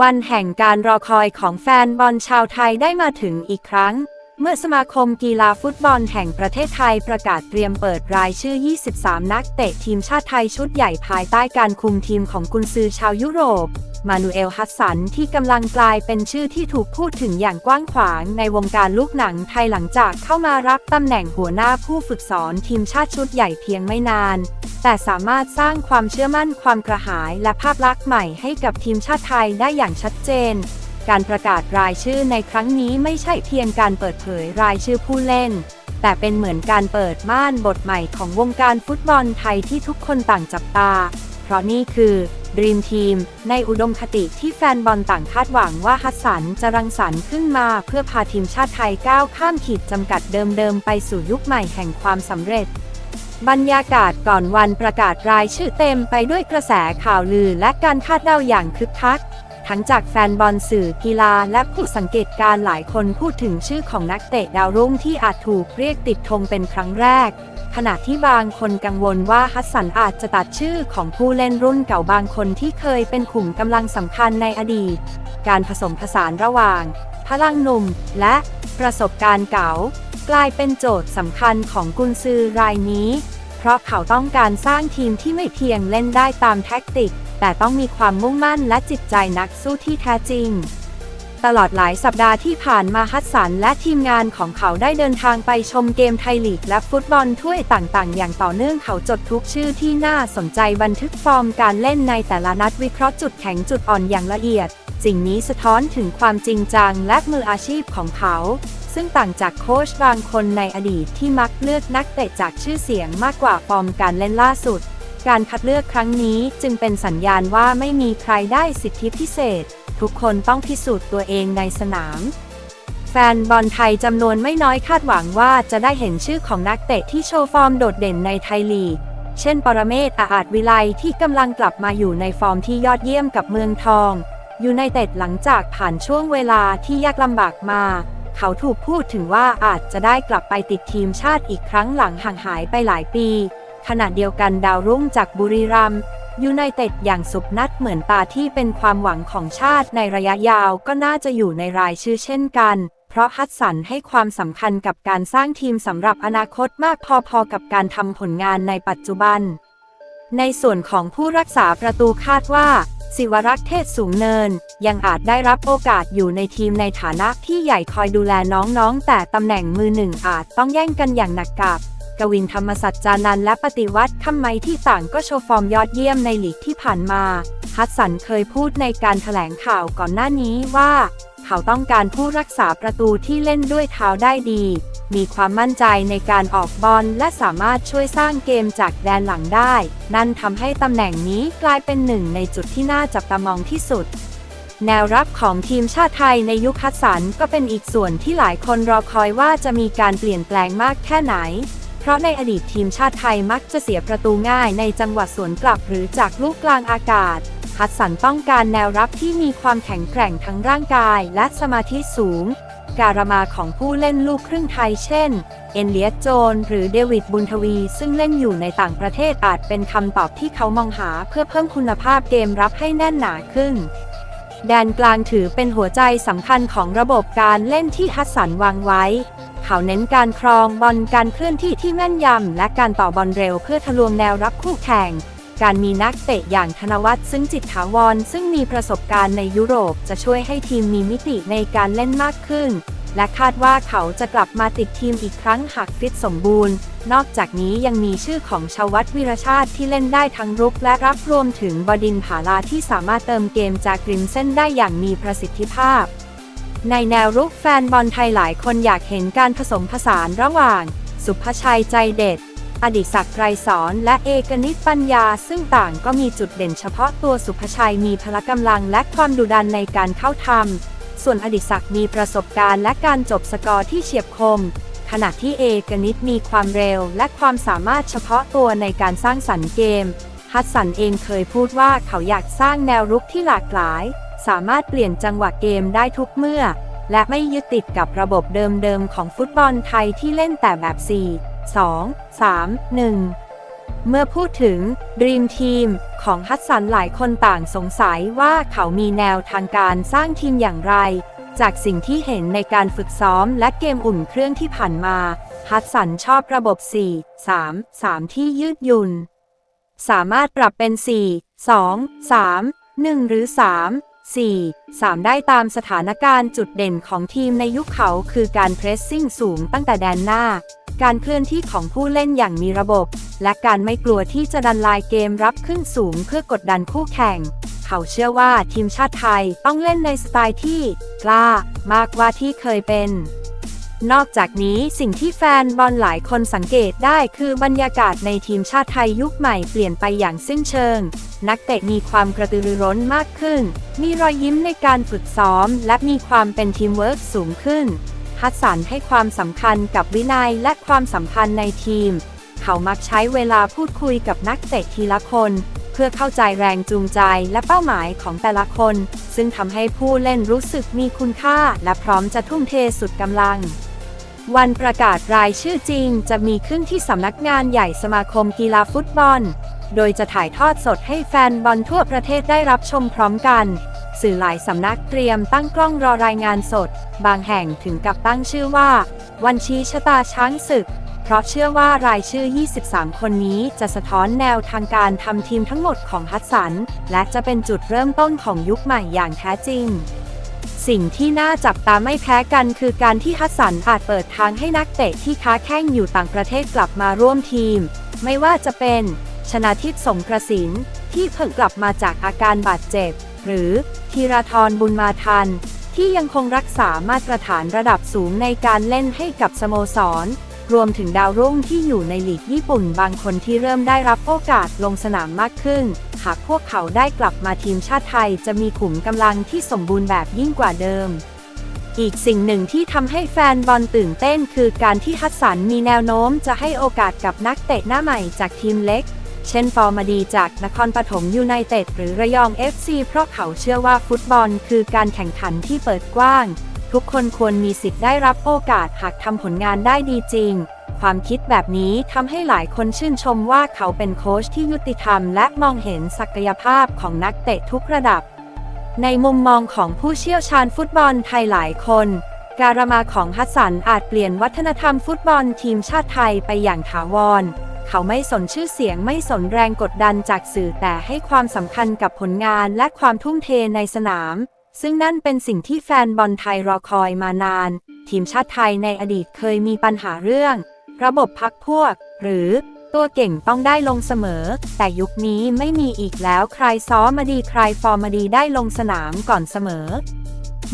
วันแห่งการรอคอยของแฟนบอลชาวไทยได้มาถึงอีกครั้ง เมื่อสมาคมกีฬาฟุตบอลแห่งประเทศไทยประกาศเตรียมเปิดรายชื่อ 23 นักเตะทีมชาติไทยชุดใหญ่ภายใต้การคุมทีมของกุนซือชาวยุโรป มานูเอล ฮัสสันที่กำลังกลายเป็นชื่อที่ถูกพูดถึงอย่างกว้างขวางในวงการลูกหนังไทยหลังจากเข้ามารับตำแหน่งหัวหน้าผู้ฝึกสอนทีมชาติชุดใหญ่เพียงไม่นาน แต่สามารถสร้างความเชื่อมั่นความกระหายและภาพลักษณ์ใหม่ให้กับทีมชาติไทยได้อย่างชัดเจน การประกาศรายชื่อในครั้งนี้ไม่ใช่เพียงการเปิดเผยรายชื่อผู้เล่นแต่เป็นเหมือนการเปิดม่านบทใหม่ของวงการฟุตบอลไทยที่ทุกคนต่างจับตา เพราะนี่คือ ริมทีม ในอุดมคติที่แฟนบอลต่างคาดหวังว่าฮัสสันจะรังสรรค์ขึ้นมาเพื่อพาทีมชาติไทยก้าวข้ามขีดจำกัดเดิมๆ ไปสู่ยุคใหม่แห่งความสำเร็จ บรรยากาศก่อนวันประกาศรายชื่อเต็มไปด้วยกระแสข่าวลือและการคาดเดาอย่างคึกคัก ทั้งจากแฟนบอลสื่อกีฬาและผู้สังเกตการ์หลายคนพูดถึงชื่อของนักเตะดาวรุ่งที่อาจถูกเรียกติดธงเป็นครั้งแรก ขณะที่บางคนกังวลว่าฮัสสันอาจจะตัดชื่อของผู้เล่นรุ่นเก่าบางคนที่เคยเป็นขุมกำลังสำคัญในอดีต การผสมผสานระหว่าง พลังหนุ่มและประสบการณ์เก่ากลายเป็นโจทย์สำคัญของกุนซือรายนี้ เพราะเขาต้องการสร้างทีมที่ไม่เพียงเล่นได้ตามแท็กติก แต่ต้องมีความมุ่งมั่นและจิตใจนักสู้ที่แท้จริง ตลอดหลายสัปดาห์ที่ผ่านมาฮัสสันและทีมงานของเขาได้เดินทางไปชมเกมไทยลีกและฟุตบอลถ้วยต่างๆ อย่างต่อเนื่องเขาจดทุกชื่อที่น่าสนใจบันทึกฟอร์มการเล่นในแต่ละนัดวิเคราะห์จุดแข็งจุดอ่อนอย่างละเอียดสิ่งนี้สะท้อนถึงความจริงจังและมืออาชีพของเขา ซึ่งต่างจากโค้ชบางคนในอดีตที่มักเลือกนักเตะจากชื่อเสียงมากกว่าฟอร์มการเล่นล่าสุด การคัดเลือกครั้งนี้จึงเป็นสัญญาณว่าไม่มีใครได้สิทธิพิเศษ ทุกคนต้องพิสูจน์ตัวเองในสนาม แฟนบอลไทยจำนวนไม่น้อยคาดหวังว่าจะได้เห็นชื่อของนักเตะที่โชว์ฟอร์มโดดเด่นในไทยลีก เช่น ปรเมศอาอาจวิไลที่กำลังกลับมาอยู่ในฟอร์มที่ยอดเยี่ยมกับเมืองทองอยู่ในเต็ดหลังจากผ่านช่วงเวลาที่ยากลำบากมา เขาถูกพูดถึงว่าอาจจะได้กลับไปติดทีมชาติอีกครั้งหลังห่างหายไปหลายปี ขณะเดียวกันดาวรุ่งจากบุรีรัมย์ยูไนเต็ดอย่างสุพนัทเหมือนตาที่เป็นความหวังของชาติในระยะยาวก็น่าจะอยู่ในรายชื่อเช่นกัน เพราะฮัตสันให้ความสำคัญกับการสร้างทีมสำหรับอนาคตมากพอๆกับการทำผลงานในปัจจุบัน ในส่วนของผู้รักษาประตูคาดว่า ศิวรักษ์เทศสูงเนิน ยังอาจได้รับโอกาสอยู่ในทีมในฐานะที่ใหญ่คอยดูแลน้องๆ แต่ตำแหน่งมือหนึ่งอาจต้องแย่งกันอย่างหนักกับ กวินธรรมสัจจานันท์และปฏิวัติคำไมที่ต่างก็โชว์ฟอร์มยอดเยี่ยมในลีกที่ผ่านมาฮัสสันเคยพูดในการถแถลงข่าวก่อนหน้านี้ว่า เขาต้องการผู้รักษาประตูที่เล่นด้วยเท้าได้ดี มีความมั่นใจในการออกบอลและสามารถช่วยสร้างเกมจากแดนหลังได้ นั่นทำให้ตำแหน่งนี้กลายเป็นหนึ่งในจุดที่น่าจับตามองที่สุดแนวรับของทีมชาติไทยในยุคฮัสสันก็เป็นอีกส่วนที่หลายคนรอคอยว่าจะมีการเปลี่ยนแปลงมากแค่ไหน เพราะในอดีตทีมชาติไทยมักจะเสียประตูง่ายในจังหวะสวนกลับหรือจากลูกกลางอากาศ ฮัสสันต้องการแนวรับที่มีความแข็งแกร่งทั้งร่างกายและสมาธิสูง การมาของผู้เล่นลูกครึ่งไทยเช่น เอ็นเลียสโจน หรือเดวิดบุญทวี ซึ่งเล่นอยู่ในต่างประเทศอาจเป็นคำตอบที่เขามองหาเพื่อเพิ่มคุณภาพเกมรับให้แน่นหนาขึ้นแดนกลางถือเป็นหัวใจสำคัญของระบบการเล่นที่ฮัสสันวางไว้ เขาเน้นการครองบอลการเคลื่อนที่ที่แม่นยำ และการต่อบอลเร็วเพื่อทะลวงแนวรับคู่แข่ง การมีนักเตะอย่างธนวัฒน์ซึ่งจิตถาวร ซึ่งมีประสบการณ์ในยุโรปจะช่วยให้ทีมมีมิติในการเล่นมากขึ้น และคาดว่าเขาจะกลับมาติดทีมอีกครั้งหากฟิตสมบูรณ์ นอกจากนี้ยังมีชื่อของชาววัดวิรชาติที่เล่นได้ทั้งรุกและรับรวมถึงบดินผาลาที่สามารถเติมเกมจากริมเส้นได้อย่างมีประสิทธิภาพ ในแนวรุกแฟนบอลไทยหลายคนอยากเห็นการผสมผสานระหว่าง สุภชัยใจเด็ด อดิศักดิ์ไกรสอนและเอกนิตปัญญา ซึ่งต่างก็มีจุดเด่นเฉพาะตัวสุภชัยมีพละกำลังและความดุดันในการเข้าทำส่วนอดิศักดิ์มีประสบการณ์และการจบสกอร์ที่เฉียบคม ขณะที่เอกนิตมีความเร็วและความสามารถเฉพาะตัวในการสร้างสรรค์เกมฮัสสันเองเคยพูดว่าเขาอยากสร้างแนวรุกที่หลากหลาย สามารถเปลี่ยนจังหวะเกมได้ทุกเมื่อ และไม่ยึดติดกับระบบเดิมๆของฟุตบอลไทยที่เล่นแต่แบบ 4 2 3 1เมื่อพูดถึง Dream Team ของฮัสซันหลายคนต่างสงสัยว่าเขามีแนวทางการสร้างทีมอย่างไร จากสิ่งที่เห็นในการฝึกซ้อมและเกมอุ่นเครื่องที่ผ่านมา ฮัสซันชอบระบบ 4 3 3 ที่ยืดหยุ่น สามารถปรับเป็น 4 2 3 1 หรือ 3 4 3 ได้ตามสถานการณ์จุดเด่นของทีมในยุคเขาคือการเพรสซิ่งสูงตั้งแต่แดนหน้า การเคลื่อนที่ของผู้เล่นอย่างมีระบบ และการไม่กลัวที่จะดันลายเกมรับขึ้นสูงเพื่อกดดันคู่แข่ง เขาเชื่อว่าทีมชาติไทยต้องเล่นในสไตล์ที่ กล้ามากกว่าที่เคยเป็น นอกจากนี้สิ่งที่แฟนบอลหลายคนสังเกตได้คือบรรยากาศในทีมชาติไทยยุคใหม่เปลี่ยนไปอย่างสิ้นเชิง นักเตะมีความกระตือรือร้นมากขึ้น มีรอยยิ้มในการฝึกซ้อม และมีความเป็นทีมเวิร์กสูงขึ้น ฮัสสันให้ความสำคัญกับวินัยและความสัมพันธ์ในทีม เขามักใช้เวลาพูดคุยกับนักเตะทีละคน เพื่อเข้าใจแรงจูงใจและเป้าหมายของแต่ละคน ซึ่งทำให้ผู้เล่นรู้สึกมีคุณค่า และพร้อมจะทุ่มเทสุดกำลัง วันประกาศรายชื่อจริง จะมีขึ้นที่สำนักงานใหญ่สมาคมกีฬาฟุตบอล โดยจะถ่ายทอดสดให้แฟนบอลทั่วประเทศได้รับชมพร้อมกัน สื่อหลายสำนักเตรียมตั้งกล้องรอรายงานสด บางแห่งถึงกับตั้งชื่อว่า วันชี้ชะตาช้างศึก เพราะเชื่อว่ารายชื่อ 23 คนนี้จะสะท้อนแนวทางการทำทีมทั้งหมดของฮัสสัน และจะเป็นจุดเริ่มต้นของยุคใหม่อย่างแท้จริง สิ่งที่น่าจับตาไม่แพ้กันคือการที่ฮัสสันอาจเปิดทางให้นักเตะที่ค้าแข้งอยู่ต่างประเทศกลับมาร่วมทีม ไม่ว่าจะเป็นชนาทิพสงกระสินที่เพิ่งกลับมาจากอาการบาดเจ็บ หรือธีราธรบุญมาทัน ที่ยังคงรักษามาตรฐานระดับสูงในการเล่นให้กับสโมสร รวมถึงดาวรุ่งที่อยู่ในลีกญี่ปุ่นบางคนที่เริ่มได้รับโอกาสลงสนามมากขึ้นหากพวกเขาได้กลับมาทีมชาติไทยจะมีขุมกำลังที่สมบูรณ์แบบยิ่งกว่าเดิม อีกสิ่งหนึ่งที่ทำให้แฟนบอลตื่นเต้นคือการที่ฮัสสันมีแนวโน้มจะให้โอกาสกับนักเตะหน้าใหม่จากทีมเล็ก เช่นฟอร์มาดีจากนครปฐมยูไนเต็ดหรือระยอง FC เพราะเขาเชื่อว่าฟุตบอลคือการแข่งขันที่เปิดกว้าง ทุกคนควรมีสิทธิ์ได้รับโอกาสหากทำผลงานได้ดีจริง ความคิดแบบนี้ทำให้หลายคนชื่นชมว่าเขาเป็นโค้ชที่ยุติธรรมและมองเห็นศักยภาพของนักเตะทุกระดับ ในมุมมองของผู้เชี่ยวชาญฟุตบอลไทยหลายคน การมาของฮัสสันอาจเปลี่ยนวัฒนธรรมฟุตบอลทีมชาติไทยไปอย่างถาวรเขาไม่สนชื่อเสียงไม่สนแรงกดดันจากสื่อแต่ให้ความสำคัญกับผลงานและความทุ่มเทในสนาม ซึ่งนั่นเป็นสิ่งที่แฟนบอลไทยรอคอยมานาน ทีมชาติไทยในอดีตเคยมีปัญหาเรื่อง ระบบพักพวก หรือตัวเก่งต้องได้ลงเสมอ แต่ยุคนี้ไม่มีอีกแล้วใครซ้อมมาดีใครฟอร์มมาดีได้ลงสนามก่อนเสมอ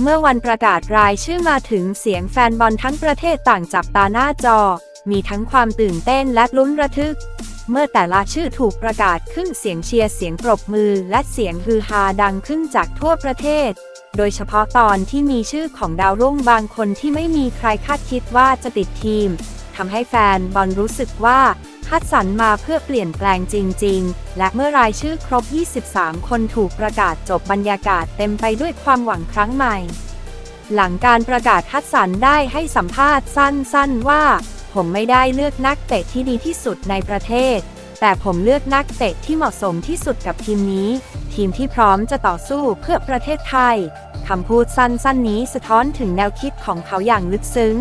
เมื่อวันประกาศรายชื่อมาถึงเสียงแฟนบอลทั้งประเทศต่างจับตาหน้าจอ มีทั้งความตื่นเต้นและลุ้นระทึก เมื่อแต่ละชื่อถูกประกาศขึ้นเสียงเชียร์เสียงปรบมือและเสียงฮือฮาดังขึ้นจากทั่วประเทศ โดยเฉพาะตอนที่มีชื่อของดาวรุ่งบางคนที่ไม่มีใครคาดคิดว่าจะติดทีม ทำให้แฟนบอลรู้สึกว่าฮัดสันมาเพื่อเปลี่ยนแปลงจริง ๆ และเมื่อรายชื่อครบ 23 คนถูกประกาศจบบรรยากาศเต็มไปด้วยความหวังครั้งใหม่ หลังการประกาศฮัดสันได้ให้สัมภาษณ์สั้น ๆ ว่า ผมไม่ได้เลือกนักเตะที่ดีที่สุดในประเทศ แต่ผมเลือกนักเตะที่เหมาะสมที่สุดกับทีมนี้ ทีมที่พร้อมจะต่อสู้เพื่อประเทศไทยคำพูดสั้นๆนี้สะท้อนถึงแนวคิดของเขาอย่างลึกซึ้ง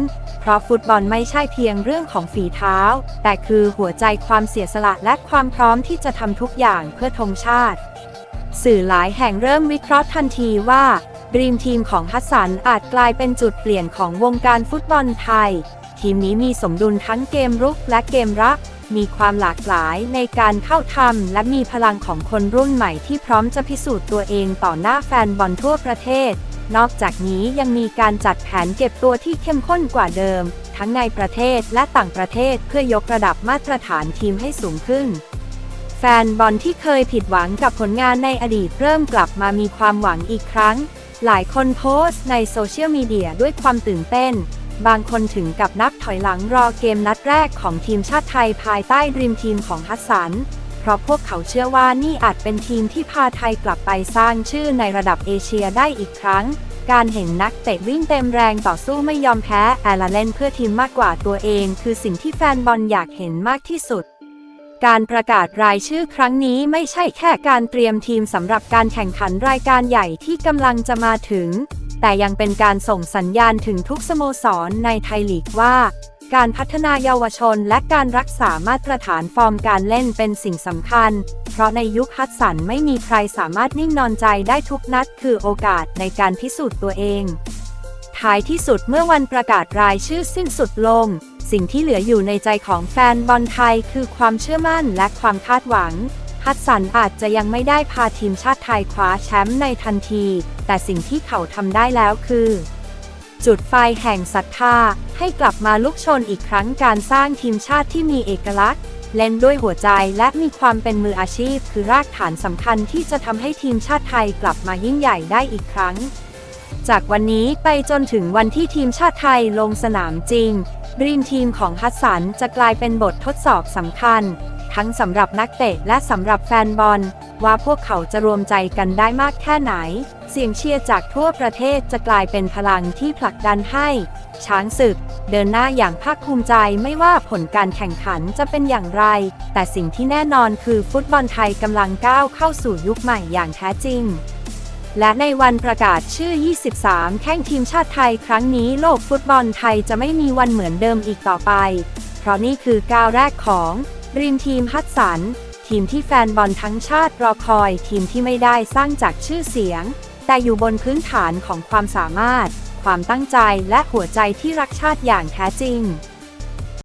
เพราะฟุตบอลไม่ใช่เพียงเรื่องของฝีเท้า แต่คือหัวใจความเสียสละและความพร้อมที่จะทำทุกอย่างเพื่อธงชาติ สื่อหลายแห่งเริ่มวิเคราะห์ทันทีว่าดรีมทีมของฮัสสันอาจกลายเป็นจุดเปลี่ยนของวงการฟุตบอลไทย ทีมนี้มีสมดุลทั้งเกมรุกและเกมรับมีความหลากหลายในการเข้าทำและมีพลังของคนรุ่นใหม่ที่พร้อมจะพิสูจน์ตัวเองต่อหน้าแฟนบอลทั่วประเทศ นอกจากนี้ยังมีการจัดแผนเก็บตัวที่เข้มข้นกว่าเดิม ทั้งในประเทศและต่างประเทศเพื่อยกระดับมาตรฐานทีมให้สูงขึ้น แฟนบอลที่เคยผิดหวังกับผลงานในอดีตเริ่มกลับมามีความหวังอีกครั้ง หลายคนโพสต์ในโซเชียลมีเดียด้วยความตื่นเต้น บางคนถึงกับนับถอยหลังรอเกมนัดแรกของทีมชาติไทยภายใต้ดรีมทีมของฮัสสัน เพราะพวกเขาเชื่อว่านี่อาจเป็นทีมที่พาไทยกลับไปสร้างชื่อในระดับเอเชียได้อีกครั้ง การเห็นนักเตะวิ่งเต็มแรงต่อสู้ไม่ยอมแพ้แอลเลนเพื่อทีมมากกว่าตัวเอง คือสิ่งที่แฟนบอลอยากเห็นมากที่สุดการประกาศรายชื่อครั้งนี้ไม่ใช่แค่การเตรียมทีมสำหรับการแข่งขันรายการใหญ่ที่กำลังจะมาถึง แต่ยังเป็นการส่งสัญญาณถึงทุกสโมสรในไทยลีกว่า การพัฒนาเยาวชนและการรักษามาตรฐานฟอร์มการเล่นเป็นสิ่งสำคัญ เพราะในยุคฮัตสันไม่มีใครสามารถนิ่งนอนใจได้ทุกนัดคือโอกาสในการพิสูจน์ตัวเอง ท้ายที่สุดเมื่อวันประกาศรายชื่อสิ้นสุดลง สิ่งที่เหลืออยู่ในใจของแฟนบอลไทยคือความเชื่อมั่นและความคาดหวังฮัตสันอาจจะยังไม่ได้พาทีมชาติไทยคว้าแชมป์ในทันที แต่สิ่งที่เขาทำได้แล้วคือ จุดไฟแห่งศรัทธา ให้กลับมาลุกชนอีกครั้งการสร้างทีมชาติที่มีเอกลักษณ์ เล่นด้วยหัวใจและมีความเป็นมืออาชีพ คือรากฐานสำคัญที่จะทำให้ทีมชาติไทยกลับมายิ่งใหญ่ได้อีกครั้ง จากวันนี้ไปจนถึงวันที่ทีมชาติไทยลงสนามจริงรีมทีมของฮัสสันจะกลายเป็นบททดสอบสำคัญ ทั้งสำหรับนักเตะและสำหรับแฟนบอล ว่าพวกเขาจะรวมใจกันได้มากแค่ไหน เสียงเชียร์จากทั่วประเทศจะกลายเป็นพลังที่ผลักดันให้ ช้างศึก เดินหน้าอย่างภาคภูมิใจไม่ว่าผลการแข่งขันจะเป็นอย่างไร แต่สิ่งที่แน่นอนคือฟุตบอลไทยกำลังก้าวเข้าสู่ยุคใหม่อย่างแท้จริง และในวันประกาศชื่อ 23 แข่งทีมชาติไทยครั้งนี้โลกฟุตบอลไทยจะไม่มีวันเหมือนเดิมอีกต่อไป เพราะนี่คือก้าวแรกของรีมทีมฮัตสัน ทีมที่แฟนบอลทั้งชาติรอคอยทีมที่ไม่ได้สร้างจากชื่อเสียง แต่อยู่บนพื้นฐานของความสามารถ ความตั้งใจและหัวใจที่รักชาติอย่างแท้จริง